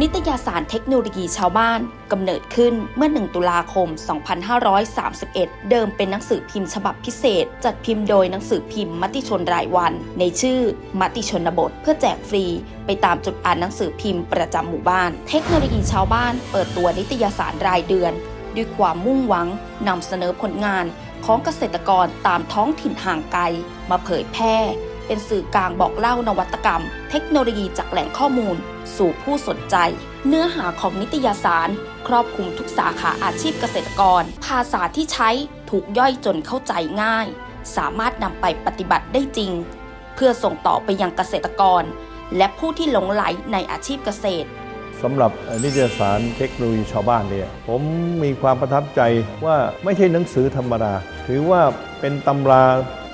นิตยสารเทคโนโลยีชาวบ้านกำเนิดขึ้นเมื่อ 1 ตุลาคม 2531 เดิมเป็นหนังสือพิมพ์ฉบับพิเศษ จัดพิมพ์โดยหนังสือพิมพ์มติชนรายวัน ในชื่อ มติชนบท เพื่อแจกฟรี ไปตามจุดอ่านหนังสือพิมพ์ประจำหมู่บ้าน เทคโนโลยีชาวบ้าน เปิดตัวนิตยสารรายเดือน ด้วยความมุ่งหวังนำเสนอผลงานของเกษตรกรตามท้องถิ่นห่างไกล มาเผยแพร่ เป็นสื่อกลางบอกเล่านวัตกรรม เทคโนโลยีจากแหล่งข้อมูล สู่ผู้สนใจ เนื้อหาของนิตยสาร ครอบคลุมทุกสาขาอาชีพเกษตรกร ภาษาที่ใช้ถูกย่อยจนเข้าใจง่าย สามารถนำไปปฏิบัติได้จริง เพื่อส่งต่อไปยังเกษตรกร และผู้ที่หลงไหลในอาชีพเกษตรสำหรับนิตยสารเทคโนโลยีชาวบ้านเนี่ยผมมีความประทับใจว่าไม่ใช่หนังสือธรรมดา ถือว่าเป็นตำรา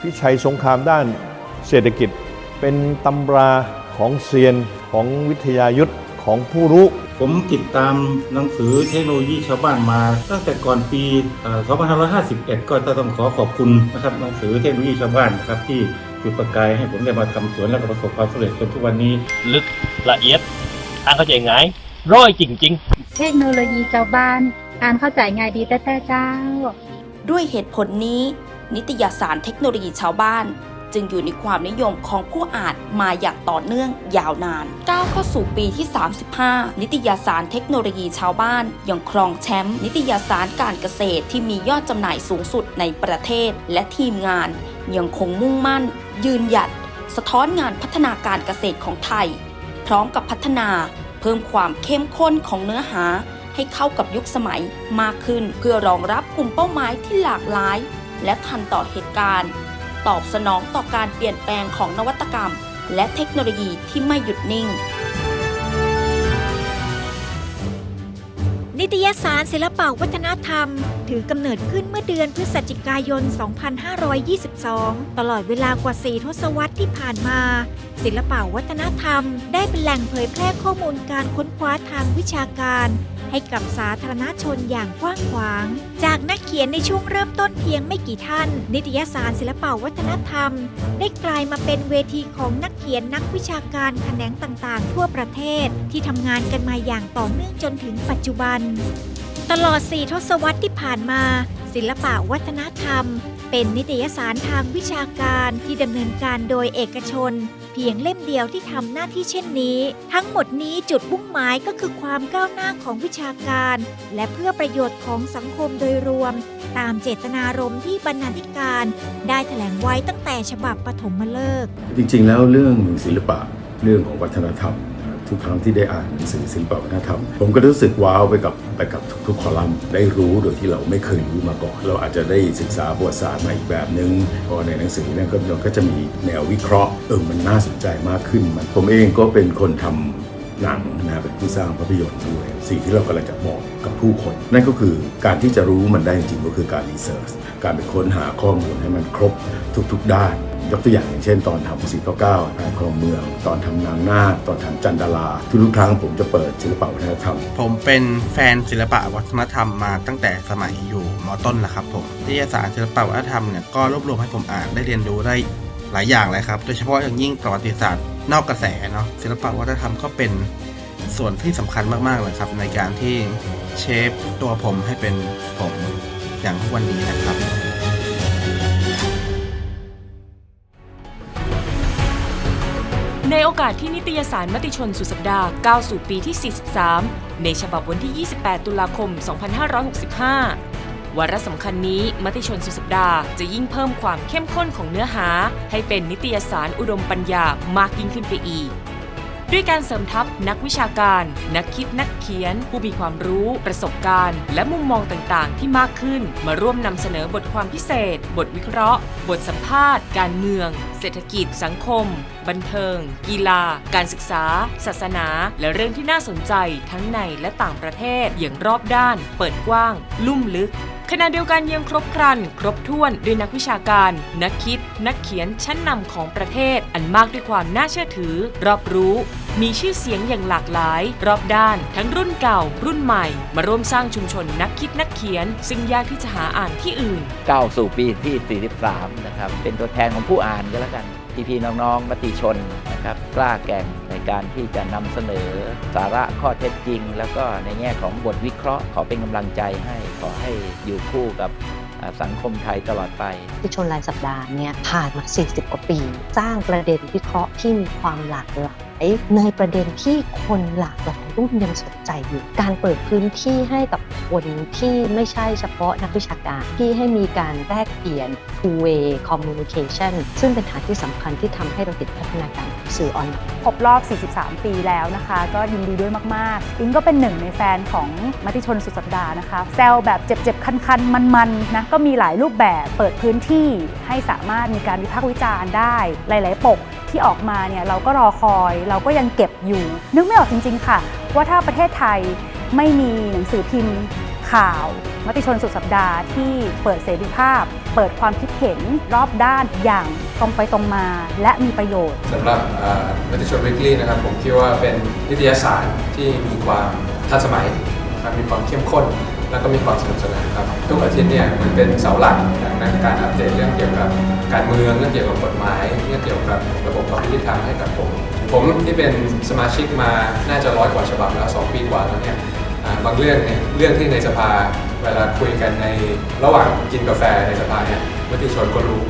พิชัยสงครามด้าน เศรษฐกิจ เป็นตำราของเซียนของวิทยายุทธของผู้รู้ ผมติดตามหนังสือเทคโนโลยีชาวบ้านมา ตั้งแต่ก่อนปีเอ่อ2551 ก็ต้องขอขอบคุณนะครับหนังสือเทคโนโลยีชาวบ้านนะครับที่จุดประกายให้ผมได้มาทำสวนและก็ประสบความสำเร็จจนทุกวันนี้ ลึกละเอียดอ่านเข้าใจง่ายร้อยจริง ๆ เทคโนโลยีชาวบ้านอ่านเข้าใจง่ายดีแต่แต่เจ้า ด้วยเหตุผลนี้ นิตยสารเทคโนโลยีชาวบ้าน จึงอยู่ในความนิยมของผู้อ่านมาอย่างต่อเนื่องยาวนานก้าวเข้าสู่ปีที่ 35 นิตยสารเทคโนโลยีชาวบ้าน ยังครองแชมป์นิตยสารการเกษตรที่มียอดจำหน่ายสูงสุดในประเทศ และทีมงาน ยังคงมุ่งมั่น ยืนหยัด สะท้อนงานพัฒนาการเกษตรของไทย พร้อมกับพัฒนา เพิ่มความเข้มข้นของเนื้อหาให้เข้ากับยุคสมัยมากขึ้น เพื่อรองรับกลุ่มเป้าหมายที่หลากหลาย และทันต่อเหตุการณ์ ตอบสนองต่อการเปลี่ยนแปลงของนวัตกรรม และเทคโนโลยีที่ไม่หยุดนิ่ง นิตยสารศิลปวัฒนธรรม ถือกำเนิดขึ้นเมื่อเดือนพฤศจิกายน 2522 ตลอดเวลากว่า 4 ทศวรรษที่ผ่านมา ศิลปวัฒนธรรม ได้เป็นแหล่งเผยแพร่ข้อมูลการค้นคว้าทางวิชาการ ให้กับสาธารณชนอย่างกว้างขวาง จากนักเขียนในช่วงเริ่มต้นเพียงไม่กี่ท่าน นิตยสารศิลปวัฒนธรรม ได้กลายมาเป็นเวทีของนักเขียนนักวิชาการแขนงต่างๆ ทั่วประเทศที่ทำงานกันมาอย่างต่อเนื่องจนถึงปัจจุบัน ตลอด 4 ทศวรรษที่ผ่านมา ศิลปะวัฒนธรรม เป็นนิตยสารทางวิชาการที่ดำเนินการโดยเอกชน เพียงเล่มเดียวที่ทำหน้าที่เช่นนี้ ทั้งหมดนี้จุดมุ่งหมายก็คือความก้าวหน้าของวิชาการ และเพื่อประโยชน์ของสังคมโดยรวม ตามเจตนารมณ์ที่บรรณาธิการ ได้แถลงไว้ตั้งแต่ฉบับปฐมฤกษ์จริงๆ แล้วเรื่องศิลปะเรื่องของวัฒนธรรม ทุกครั้งที่ได้อ่านหนังสือศิลปวัฒนธรรม ผมก็รู้สึกว้าวไปกับไปกับทุกๆคอลัมน์ได้รู้โดยที่เราไม่เคยรู้มาก่อน เราอาจจะได้ศึกษาประวัติศาสตร์มาอีกแบบนึงพราะในหนังสือเนี่ยก็เราก็จะมีแนววิเคราะห์เออมันน่าสนใจมากขึ้นมันผมเองก็เป็นคนทำหนังนะเป็นผู้สร้างภาพยนตร์ด้วย สิ่งที่เรากำลังจะบอกกับผู้คน นั่นก็คือการที่จะรู้มันได้จริงก็คือการรีเสิร์ชการไปค้นหาข้อมูลให้มันครบทุกๆด้าน ยกตัวอย่างอย่างเช่นตอนทำสีเก้าเก้าแผนครองเมือง ตอนทำนางนาคตอนทำจันดาราทุกๆครั้งผมจะเปิดศิลปะวัฒนธรรม ผมเป็นแฟนศิลปะวัฒนธรรมมาตั้งแต่สมัยอยู่มต้นแล้วครับผมนิตยสารศิลปะวัฒนธรรมเนี่ยก็รวบรวมให้ผมอ่านได้เรียนรู้ได้หลายอย่างเลยครับ โดยเฉพาะอย่างยิ่งประวัติศาสตร์นอกกระแสเนาะศิลปะวัฒนธรรมก็เป็นส่วนที่สำคัญมากๆเลยครับ ในการที่เชฟตัวผมให้เป็นผมอย่างทุกวันนี้นะครับ ในโอกาสที่นิตยสารมติชนสุดสัปดาห์ก้าวสู่ปีที่ 43 ในฉบับวันที่ 28 ตุลาคม 2565 วาระสำคัญนี้มติชนสุดสัปดาห์จะยิ่งเพิ่มความเข้มข้นของเนื้อหา ให้เป็นนิตยสารอุดมปัญญามากยิ่งขึ้นไปอีก ด้วยการเสริมทัพนักวิชาการ นักคิดนักเขียน ผู้มีความรู้ประสบการณ์ และมุมมองต่างๆ ที่มากขึ้น มาร่วมนำเสนอบทความพิเศษ บทวิเคราะห์ บทสัมภาษณ์ การเมือง เศรษฐกิจ สังคม บันเทิง กีฬา การศึกษา ศาสนา และเรื่องที่น่าสนใจทั้งในและต่างประเทศอย่างรอบด้าน เปิดกว้าง ลุ่มลึก ขณะเดียวกันยังครบครัน ครบถ้วนด้วยนักวิชาการ นักคิด นักเขียนชั้นนำของประเทศ อันมากด้วยความน่าเชื่อถือ รอบรู้ มีชื่อเสียงอย่างหลากหลาย รอบด้าน ทั้งรุ่นเก่า รุ่นใหม่ มาร่วมสร้างชุมชนนักคิดนักเขียน ซึ่งยากที่จะหาอ่านที่อื่นก้าวสู่ปีที่ 43 นะครับ เป็นตัวแทนของผู้อ่านก็แล้วกันพี่ๆน้องๆมติชนนะครับกล้าแก่งในการที่จะนำเสนอสาระข้อเท็จจริง แล้วก็ในแง่ของบทวิเคราะห์ขอเป็นกำลังใจให้ ขอให้อยู่คู่กับสังคมไทยตลอดไปที่ชนรายสัปดาห์เนี่ยผ่านมา 40 กว่าปี สร้างประเด็นวิเคราะห์ที่มีความหลากหลายในประเด็นที่คนหลากหลาย รุ่นยังสนใจอยู่ การเปิดพื้นที่ให้กับคนที่ไม่ใช่เฉพาะนักวิชาการ ที่ให้มีการแลกเปลี่ยน two way communication ซึ่งเป็นฐานที่สำคัญที่ทำให้เราเห็นพัฒนาการสื่อออนไลน์ครบรอบ 43 ปีแล้วนะคะ ก็ยินดีด้วยมากๆ อิงก็เป็นหนึ่งในแฟนของมติชนสุดสัปดาห์นะคะ แซวแบบเจ็บๆ คันๆ มันๆ นะ ก็มีหลายรูปแบบเปิดพื้นที่ให้สามารถมีการวิพากษ์วิจารณ์ได้ หลาย ๆ ปกที่ออกมาเนี่ยเราก็รอคอย เราก็ยังเก็บอยู่ นึกไม่ออกจริง ๆ ค่ะ ว่าถ้าประเทศไทยไม่มีหนังสือพิมพ์ข่าว มติชนสุดสัปดาห์ที่เปิดเสรีภาพ เปิดความคิดเห็นรอบด้านอย่างตรงไปตรงมาและมีประโยชน์สำหรับมติชนวิกฤตนะครับผมคิดว่าเป็นนิตยสารที่มีความทันสมัยมีความเข้มข้นแล้วก็มีความสนุกสนานครับ ทุกอาทิตย์เนี่ยมันเป็นเสาหลักดังนั้นการอัปเดตเรื่องเกี่ยวกับการเมืองเรื่องเกี่ยวกับกฎหมายเรื่องเกี่ยวกับระบบความยุติธรรมให้กับผม ผมที่เป็นสมาชิกมาน่าจะร้อยกว่าฉบับแล้ว2ปีกว่าแล้วเนี่ยบางเรื่องเนี่ยเรื่องที่ในสภาเวลาคุยกันในระหว่างกินกาแฟในสภาเนี่ยมติชนก็รู้